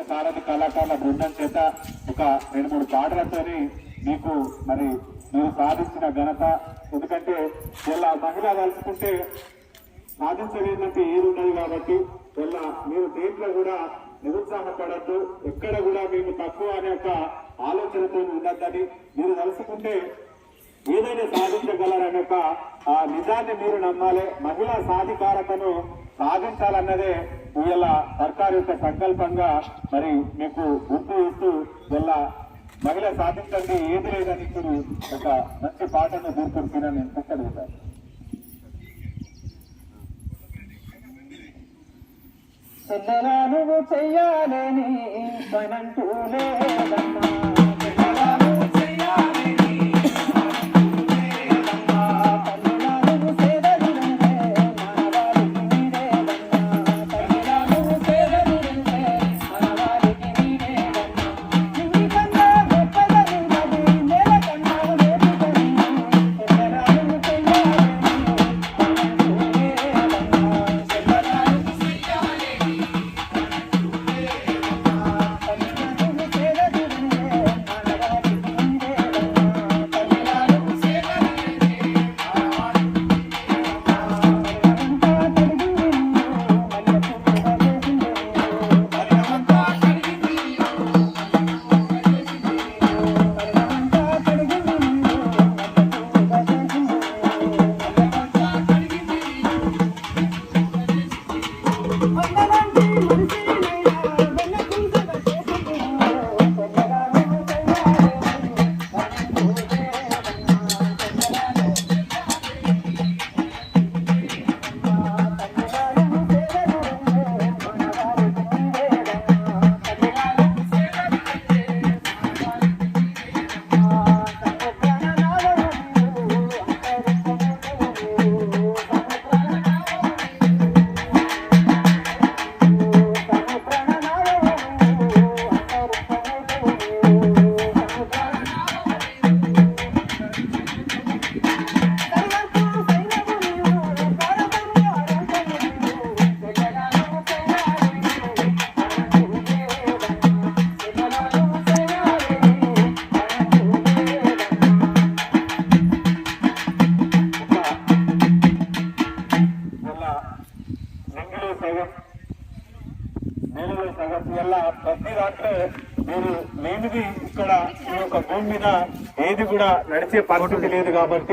సాంఘిక సారథి కళాకారుల బృందం చేత ఒక రెండు మూడు పాటలతోని మీకు మరి మీరు సాధించిన ఘనత. ఎందుకంటే వీళ్ళ మహిళ కలుసుకుంటే సాధించలేదంటే ఏది ఉండదు కాబట్టి వీళ్ళ మీరు దేంట్లో కూడా నిరుత్సాహపడద్దు ఎక్కడ కూడా మేము తక్కువ అనే ఒక ఆలోచనతో ఉండద్దని మీరు కలుసుకుంటే ఏదైనా సాధించగలరనే ఒక ఆ నిజాన్ని మీరు నమ్మాలి. మహిళా సాధికారతను సాధించాలన్నదే ఇవాళ సర్కారు యొక్క సంకల్పంగా మరి మీకు ఉప్పు ఇస్తూ ఇలా మహిళ సాధించండి ఏది లేదని ఇప్పుడు ఒక మంచి పాటను గుర్తున్నా నేను చెప్పగలుగుతాను నువ్వు చెయ్యాలని పనంటూ లేదమ్మా. Wait, no, no. సగం. నేలలో సగం వల్ల ప్రతి దాంట్లో మీరు లేనిది ఇక్కడ ఈ యొక్క భూమి మీద ఏది కూడా నడిచే పరిస్థితి లేదు కాబట్టి